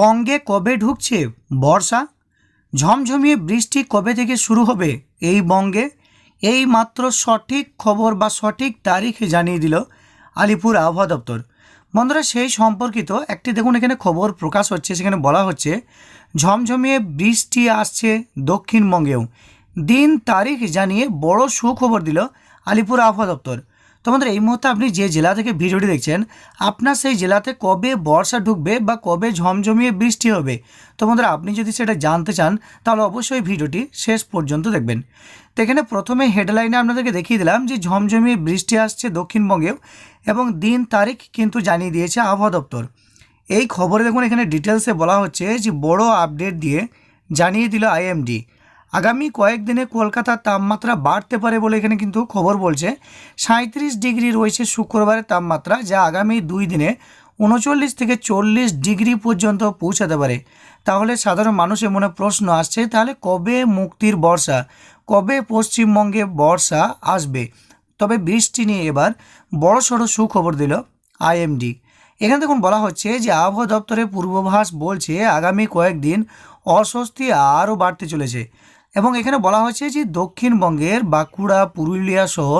বঙ্গে কবে ঢুকছে বর্ষা? ঝমঝমিয়ে বৃষ্টি কবে থেকে শুরু হবে এই বঙ্গে? এই মাত্র সঠিক খবর বা সঠিক তারিখ জানিয়ে দিল আলিপুর আবহাওয়া দপ্তর। বন্ধুরা, সেই সম্পর্কিত একটি দেখুন, এখানে খবর প্রকাশ হচ্ছে, সেখানে বলা হচ্ছে, ঝমঝমিয়ে বৃষ্টি আসছে দক্ষিণবঙ্গেও। দিন তারিখ জানিয়ে বড় সুখবর দিল আলিপুর আবহাওয়া দপ্তর। তো বন্ধুরা, এই মুহূর্তে আপনি যে জেলা থেকে ভিডিওটি দেখছেন, আপনার সেই জেলাতে কবে বর্ষা ঢুকবে বা কবে ঝমঝমিয়ে বৃষ্টি হবে? তো আপনি যদি সেটা জানতে চান, তাহলে অবশ্যই ভিডিওটি শেষ পর্যন্ত দেখবেন। তো এখানে প্রথমে হেডলাইনে আপনাদেরকে দেখিয়ে দিলাম যে ঝমঝমিয়ে বৃষ্টি আসছে দক্ষিণবঙ্গেও এবং দিন তারিখ কিন্তু জানিয়ে দিয়েছে আবহাওয়া দপ্তর। এই খবরে দেখুন, এখানে ডিটেলসে বলা হচ্ছে যে বড় আপডেট দিয়ে জানিয়ে দিল আইএমডি আগামী কয়েকদিনে কলকাতার তাপমাত্রা বাড়তে পারে বলে এখানে কিন্তু খবর বলছে। সাঁত্রিশ ডিগ্রি রয়েছে শুক্রবারের তাপমাত্রা, যা আগামী দুই দিনে উনচল্লিশ থেকে চল্লিশ ডিগ্রি পর্যন্ত পৌঁছাতে পারে। তাহলে সাধারণ মানুষের মনে প্রশ্ন আসছে, তাহলে কবে মুক্তির বর্ষা, কবে পশ্চিমবঙ্গে বর্ষা আসবে? তবে বৃষ্টি নিয়ে এবার বড়সড় সুখবর দিল আইএমডি। এখানে দেখুন, বলা হচ্ছে যে আবহাওয়া দপ্তরের পূর্বাভাস বলছে, আগামী কয়েকদিন অস্বস্তি আরও বাড়তে চলেছে। এবং এখানে বলা হচ্ছে যে দক্ষিণবঙ্গের বাঁকুড়া, পুরুলিয়া সহ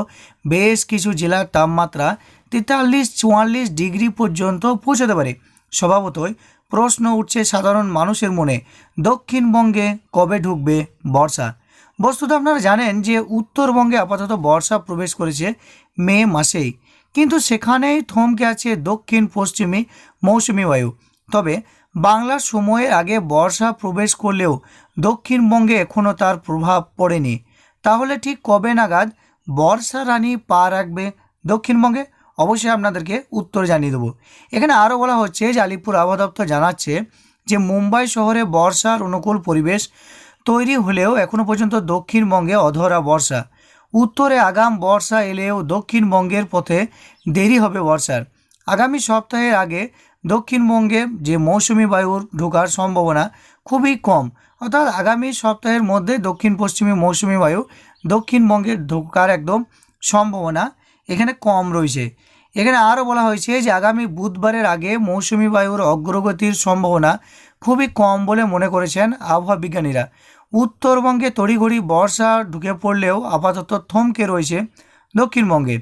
বেশ কিছু জেলার তাপমাত্রা তেতাল্লিশ, চুয়াল্লিশ ডিগ্রি পর্যন্ত পৌঁছাতে পারে। স্বভাবতই প্রশ্ন উঠছে সাধারণ মানুষের মনে, দক্ষিণবঙ্গে কবে ঢুকবে বর্ষা? বস্তুত আপনারা জানেন যে উত্তরবঙ্গে আপাতত বর্ষা প্রবেশ করেছে মে মাসেই, কিন্তু সেখানেই থমকে আছে দক্ষিণ পশ্চিমী মৌসুমি বায়ু। তবে বাংলার সময়ের আগে বর্ষা প্রবেশ করলেও দক্ষিণবঙ্গে এখনও তার প্রভাব পড়েনি। তাহলে ঠিক কবে নাগাদ বর্ষা রানী পা রাখবে দক্ষিণবঙ্গে? অবশ্যই আপনাদেরকে উত্তর জানিয়ে দেবো। এখানে আরও বলা হচ্ছে, যে আলিপুর আবহাওয়া দপ্তর জানাচ্ছে যে মুম্বাই শহরে বর্ষার অনুকূল পরিবেশ তৈরি হলেও এখনও পর্যন্ত দক্ষিণবঙ্গে অধরা বর্ষা। উত্তরে আগাম বর্ষা এলেও দক্ষিণবঙ্গের পথে দেরি হবে বর্ষার। আগামী সপ্তাহের আগে দক্ষিণবঙ্গে যে মৌসুমি বায়ুর ঢোকার সম্ভাবনা খুবই কম। অর্থাৎ আগামী সপ্তাহের মধ্যে দক্ষিণ পশ্চিমী মৌসুমি বায়ু দক্ষিণবঙ্গে ঢোকার একদম সম্ভাবনা এখানে কম রয়েছে। এখানে আরও বলা হয়েছে যে আগামী বুধবারের আগে মৌসুমি বায়ুর অগ্রগতির সম্ভাবনা খুবই কম বলে মনে করেছেন আবহাওয়া বিজ্ঞানীরা। উত্তরবঙ্গে তড়িঘড়ি বর্ষা ঢুকে পড়লেও আপাতত থমকে রয়েছে দক্ষিণবঙ্গে।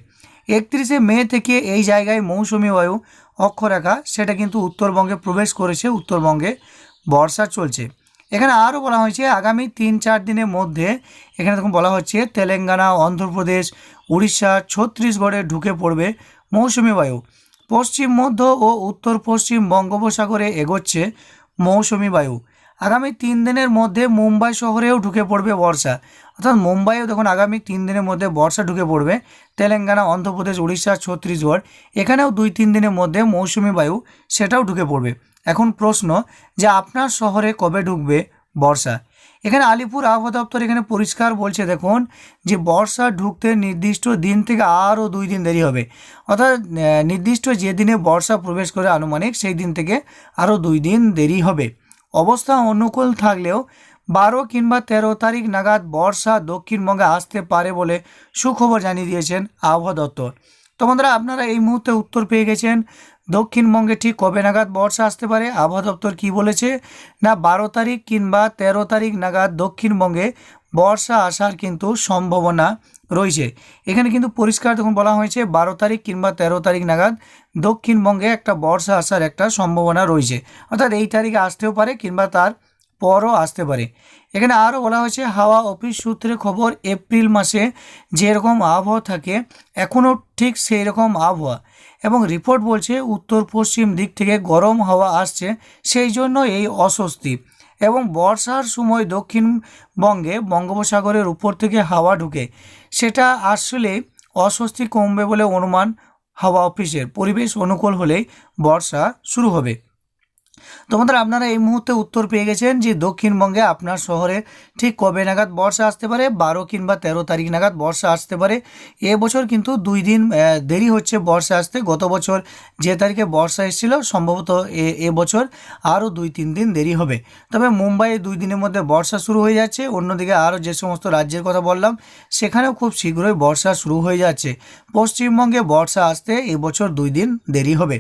একত্রিশে মে থেকে এই জায়গায় মৌসুমি বায়ু অক্ষরেখা, সেটা কিন্তু উত্তরবঙ্গে প্রবেশ করেছে, উত্তরবঙ্গে বর্ষা চলছে। এখানে আরও বলা হয়েছে, আগামী তিন চার দিনের মধ্যে, এখানে তখন বলা হচ্ছে, তেলেঙ্গানা, অন্ধ্রপ্রদেশ, উড়িষ্যা, ছত্তিশগড়ে ঢুকে পড়বে মৌসুমি বায়ু। পশ্চিম মধ্য ও উত্তর পশ্চিম বঙ্গোপসাগরে এগোচ্ছে মৌসুমি বায়ু। আগামী তিন দিনের মধ্যে মুম্বাই শহরেও ঢুকে পড়বে বর্ষা। অর্থাৎ মুম্বাইও দেখুন, আগামী তিন দিনের মধ্যে বর্ষা ঢুকে পড়বে। তেলেঙ্গানা, অন্ধ্রপ্রদেশ, উড়িষ্যা, ছত্তিশগড়, এখানেও দুই তিন দিনের মধ্যে মৌসুমি বায়ু সেটাও ঢুকে পড়বে। এখন প্রশ্ন যে আপনার শহরে কবে ঢুকবে বর্ষা? এখানে আলিপুর আবহাওয়া দপ্তর এখানে পরিষ্কার বলছে, দেখুন, যে বর্ষা ঢুকতে নির্দিষ্ট দিন থেকে আরও দুই দিন দেরি হবে। অর্থাৎ নির্দিষ্ট যে দিনে বর্ষা প্রবেশ করে আনুমানিক সেই দিন থেকে আরও দুই দিন দেরি হবে। অবস্থা অনুকূল থাকলেও বারো কিংবা তেরো তারিখ নাগাদ বর্ষা দক্ষিণবঙ্গে আসতে পারে বলে সুখবর জানিয়ে দিয়েছেন আবহাওয়া দপ্তর। তো বন্ধুরা, আপনারা এই মুহূর্তে উত্তর পেয়ে গেছেন দক্ষিণবঙ্গে ঠিক কবে নাগাদ বর্ষা আসতে পারে, আবহাওয়া দপ্তর কী বলেছে, না বারো তারিখ কিংবা তেরো তারিখ নাগাদ দক্ষিণবঙ্গে বর্ষা আসার কিন্তু সম্ভাবনা রয়েছে। এখানে কিন্তু পরিষ্কার তখন বলা হয়েছে, বারো তারিখ কিংবা তেরো তারিখ নাগাদ দক্ষিণবঙ্গে একটা বর্ষা আসার একটা সম্ভাবনা রয়েছে। অর্থাৎ এই তারিখে আসতেও পারে কিংবা তার পরও আসতে পারে। এখানে আরও বলা হয়েছে, হাওয়া অফিস সূত্রে খবর এপ্রিল মাসে যেরকম আবহাওয়া থাকে, এখনও ঠিক সেই রকম আবহাওয়া। এবং রিপোর্ট বলছে উত্তর পশ্চিম দিক থেকে গরম হাওয়া আসছে, সেই জন্য এই অস্বস্তি। এবং বর্ষার সময় দক্ষিণবঙ্গে বঙ্গোপসাগরের উপর থেকে হাওয়া ঢুকে। সেটা আসলে অস্বস্তি কমবে বলে অনুমান হাওয়া অফিসের। পরিবেশ অনুকূল হলেই বর্ষা শুরু হবে। তো বন্ধুরা আপনারা এই মুহূর্তে উত্তর পেয়ে গেছেন যে দক্ষিণবঙ্গে আপনার শহরে ঠিক কবে নাগাদ বর্ষা আসতে পারে? বারো কিংবা তেরো তারিখ নাগাদ বর্ষা আসতে পারে। এবছর কিন্তু দুই দিন দেরি হচ্ছে বর্ষা আসতে। গত বছর যে তারিখে বর্ষা এসেছিল, সম্ভবত এ এবছর আরও দুই তিন দিন দেরি হবে। তবে মুম্বাইয়ে দুই দিনের মধ্যে বর্ষা শুরু হয়ে যাচ্ছে। অন্যদিকে আরও যে সমস্ত রাজ্যের কথা বললাম, সেখানেও খুব শীঘ্রই বর্ষা শুরু হয়ে যাচ্ছে। পশ্চিমবঙ্গে বর্ষা আসতে এবছর দুই দিন দেরি হবে।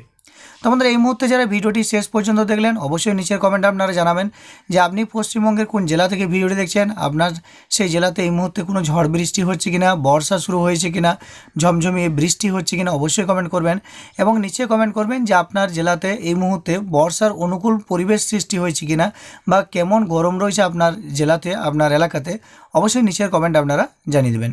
তো বন্ধুরা এই মুহূর্তে যারা ভিডিওটি শেষ পর্যন্ত দেখলেন, অবশ্যই নিচের কমেন্ট আপনারা জানাবেন যে আপনি পশ্চিমবঙ্গের কোন জেলা থেকে ভিডিওটি দেখছেন? আপনার সেই জেলাতে এই মুহূর্তে কোনো ঝড় বৃষ্টি হচ্ছে কিনা, বর্ষা শুরু হয়েছে কিনা, ঝমঝমিয়ে বৃষ্টি হচ্ছে কিনা অবশ্যই কমেন্ট করবেন। এবং নিচে কমেন্ট করবেন যে আপনার জেলাতে এই মুহূর্তে বর্ষার অনুকূল পরিবেশ সৃষ্টি হয়েছে কিনা বা কেমন গরম রয়েছে আপনার জেলাতে, আপনার এলাকাতে, অবশ্যই নিচের কমেন্ট আপনারা জানিয়ে দেবেন।